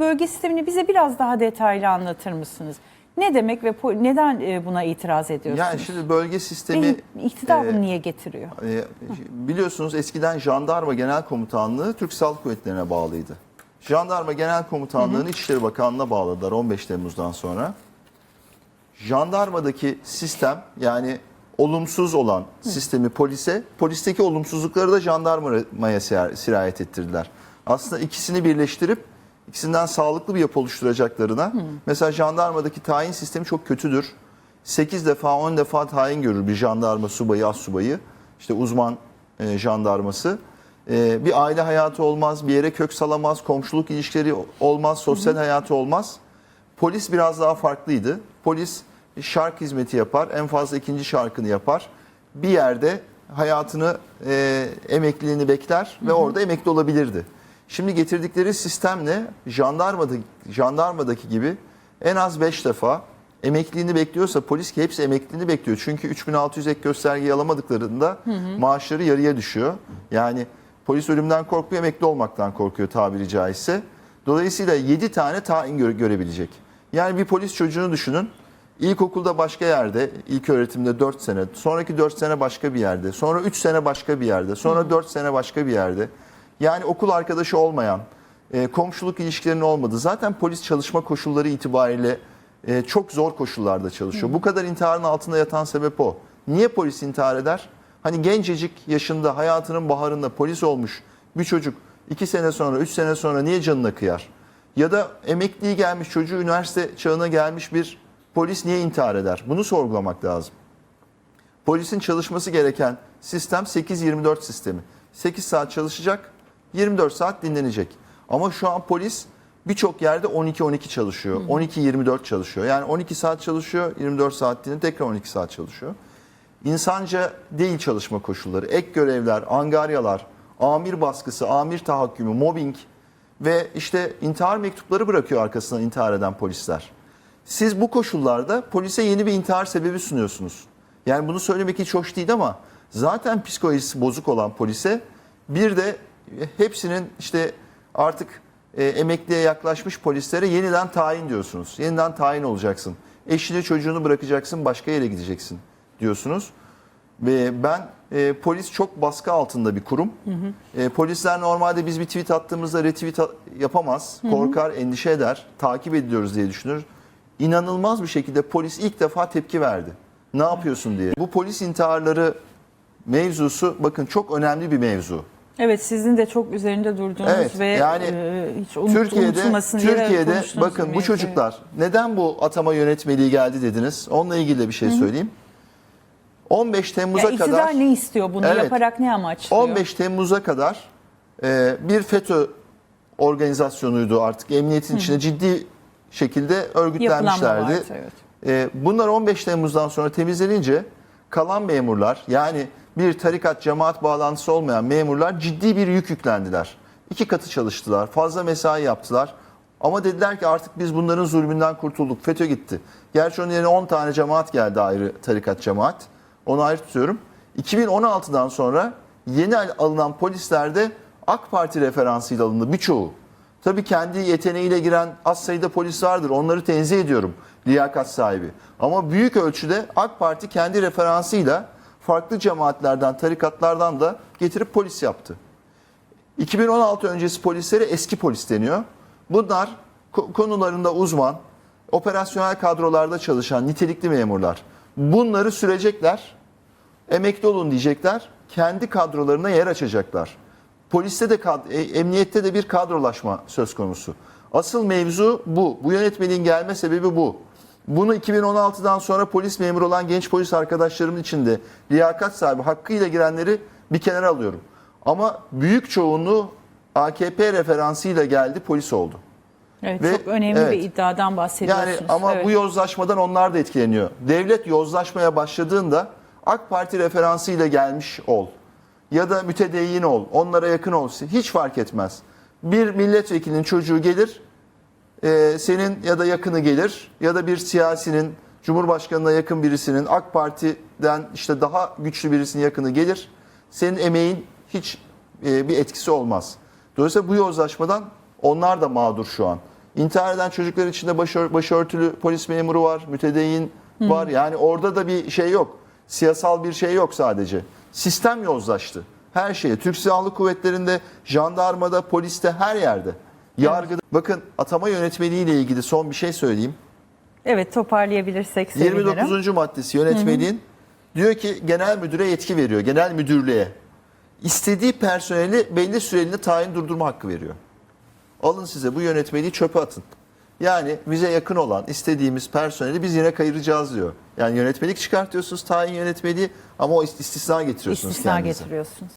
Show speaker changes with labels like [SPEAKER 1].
[SPEAKER 1] Bölge sistemini bize biraz daha detaylı anlatır mısınız? Ne demek ve neden e, buna itiraz ediyorsunuz?
[SPEAKER 2] Yani şimdi bölge sistemi
[SPEAKER 1] Ve iktidar
[SPEAKER 2] e,
[SPEAKER 1] bunu niye getiriyor?
[SPEAKER 2] e, biliyorsunuz eskiden Jandarma Genel Komutanlığı Türk Silahlı Kuvvetleri'ne bağlıydı. Jandarma Genel Komutanlığı'nı İçişleri Bakanlığı'na bağladılar 15 Temmuz'dan sonra. Jandarmadaki sistem yani olumsuz olan sistemi polise, polisteki olumsuzlukları da jandarmaya sir- sirayet ettirdiler. Aslında ikisini birleştirip ikisinden sağlıklı bir yapı oluşturacaklarına mesela jandarmadaki tayin sistemi çok kötüdür. 8 defa 10 defa tayin görür bir jandarma subayı, az subayı. işte uzman e, jandarması. E, bir aile hayatı olmaz, bir yere kök salamaz, komşuluk ilişkileri olmaz, sosyal hayatı olmaz. Polis biraz daha farklıydı. Polis şark hizmeti yapar, en fazla ikinci şarkını yapar. Bir yerde hayatını, e, emekliliğini bekler ve orada emekli olabilirdi. Şimdi getirdikleri sistemle jandarmadaki, jandarmadaki gibi en az 5 defa emekliliğini bekliyorsa polis ki hepsi emekliliğini bekliyor. Çünkü 3600 ek göstergeyi alamadıklarında maaşları yarıya düşüyor. Yani polis ölümden korkmuyor, emekli olmaktan korkuyor tabiri caizse. Dolayısıyla 7 tane tayin göre- görebilecek. Yani bir polis çocuğunu düşünün. İlkokulda başka yerde, ilk öğretimde 4 sene, sonraki 4 sene başka bir yerde, sonra 3 sene başka bir yerde, sonra 4 sene başka bir yerde. Yani okul arkadaşı olmayan, e, komşuluk ilişkilerinin olmadığı. Zaten polis çalışma koşulları itibariyle e, çok zor koşullarda çalışıyor. Bu kadar intiharın altında yatan sebep o. Niye polis intihar eder? Hani gencecik yaşında hayatının baharında polis olmuş bir çocuk 2 sene sonra 3 sene sonra niye canına kıyar? Ya da emekliyi gelmiş çocuğu üniversite çağına gelmiş bir polis niye intihar eder? Bunu sorgulamak lazım. Polisin çalışması gereken sistem 8-24 sistemi. 8 saat çalışacak, 24 saat dinlenecek. Ama şu an polis birçok yerde 12-12 çalışıyor. 12-24 çalışıyor. Yani 12 saat çalışıyor, 24 saat dinleniyor, tekrar 12 saat çalışıyor. İnsanca değil çalışma koşulları. Ek görevler, angaryalar, amir baskısı, amir tahakkümü, mobbing ve işte intihar mektupları bırakıyor arkasından intihar eden polisler. Siz bu koşullarda polise yeni bir intihar sebebi sunuyorsunuz. Yani bunu söylemek hiç hoş değil ama zaten psikolojisi bozuk olan polise bir de hepsinin işte artık e, emekliye yaklaşmış polislere yeniden tayin diyorsunuz. Yeniden tayin olacaksın. Eşini çocuğunu bırakacaksın başka yere gideceksin diyorsunuz. Ve ben e, polis çok baskı altında bir kurum. E, polisler normalde biz bir tweet attığımızda retweet yapamaz. Korkar, endişe eder. Takip ediliyoruz diye düşünür. İnanılmaz bir şekilde polis ilk defa tepki verdi. Ne yapıyorsun diye. Bu polis intiharları mevzusu bakın çok önemli bir mevzu.
[SPEAKER 1] Evet sizin de çok üzerinde durduğunuz
[SPEAKER 2] Evet,
[SPEAKER 1] ve
[SPEAKER 2] yani
[SPEAKER 1] e, hiç unut,
[SPEAKER 2] Türkiye'de
[SPEAKER 1] unutulmasın diye de
[SPEAKER 2] Türkiye'de
[SPEAKER 1] konuştuğunuz
[SPEAKER 2] bakın bu
[SPEAKER 1] mevzu.
[SPEAKER 2] çocuklar neden bu atama yönetmeliği geldi dediniz. Onunla ilgili de bir şey söyleyeyim. 15 Temmuz'a
[SPEAKER 1] Ya iktidar
[SPEAKER 2] kadar
[SPEAKER 1] ne istiyor bunu
[SPEAKER 2] Evet.
[SPEAKER 1] yaparak ne amaçlıyor?
[SPEAKER 2] 15 Temmuz'a kadar e, bir FETÖ organizasyonuydu artık emniyetin içinde ciddi şekilde örgütlenmişlerdi.
[SPEAKER 1] vardı, evet.
[SPEAKER 2] E, bunlar 15 Temmuz'dan sonra temizlenince kalan memurlar yani bir tarikat cemaat bağlantısı olmayan memurlar ciddi bir yük yüklendiler. İki katı çalıştılar, fazla mesai yaptılar. Ama dediler ki artık biz bunların zulmünden kurtulduk. FETÖ gitti. Gerçi onun yerine 10 tane cemaat geldi ayrı tarikat cemaat. Onu ayrı tutuyorum. 2016'dan sonra yeni alınan polislerde AK Parti referansıyla alındı birçoğu. Tabii kendi yeteneğiyle giren az sayıda polis vardır. Onları tenzih ediyorum. Liyakat sahibi. Ama büyük ölçüde AK Parti kendi referansıyla farklı cemaatlerden, tarikatlardan da getirip polis yaptı. 2016 öncesi polislere eski polis deniyor. Bunlar ko- konularında uzman, operasyonel kadrolarda çalışan nitelikli memurlar. Bunları sürecekler, emekli olun diyecekler, kendi kadrolarına yer açacaklar. Poliste de, e, emniyette de bir kadrolaşma söz konusu. Asıl mevzu bu. Bu yönetmeliğin gelme sebebi bu. Bunu 2016'dan sonra polis memuru olan genç polis arkadaşlarımın içinde liyakat sahibi hakkıyla girenleri bir kenara alıyorum. Ama büyük çoğunluğu AKP referansıyla geldi polis oldu.
[SPEAKER 1] Evet,
[SPEAKER 2] Ve-
[SPEAKER 1] çok önemli
[SPEAKER 2] evet.
[SPEAKER 1] bir iddiadan bahsediyorsunuz.
[SPEAKER 2] Yani ama
[SPEAKER 1] Evet.
[SPEAKER 2] bu yozlaşmadan onlar da etkileniyor. Devlet yozlaşmaya başladığında AK Parti referansıyla gelmiş ol. Ya da mütedeyyin ol. Onlara yakın ol. Hiç fark etmez. Bir milletvekilinin çocuğu gelir. E, senin ya da yakını gelir. Ya da bir siyasinin, Cumhurbaşkanına yakın birisinin, AK Parti'den işte daha güçlü birisinin yakını gelir. Senin emeğin hiç e, bir etkisi olmaz. Dolayısıyla bu yozlaşmadan onlar da mağdur şu an. İntihar eden çocuklar içinde başör, başörtülü polis memuru var, mütedeyyin var. Yani orada da bir şey yok. Siyasal bir şey yok sadece. Sistem yozlaştı. Her şeye. Türk Silahlı Kuvvetleri'nde, jandarmada, poliste, her yerde. Yargıda. Bakın atama yönetmeliği ile ilgili son bir şey söyleyeyim.
[SPEAKER 1] Evet toparlayabilirsek sevinirim.
[SPEAKER 2] 29. maddesi yönetmeliğin diyor ki genel müdüre yetki veriyor. Genel müdürlüğe. İstediği personeli belli süreliğine tayin durdurma hakkı veriyor. Alın size bu yönetmeliği çöpe atın. Yani bize yakın olan istediğimiz personeli biz yine kayıracağız diyor. Yani yönetmelik çıkartıyorsunuz tayin yönetmeliği ama o istisna getiriyorsunuz
[SPEAKER 1] İstisna
[SPEAKER 2] kendinize.
[SPEAKER 1] getiriyorsunuz.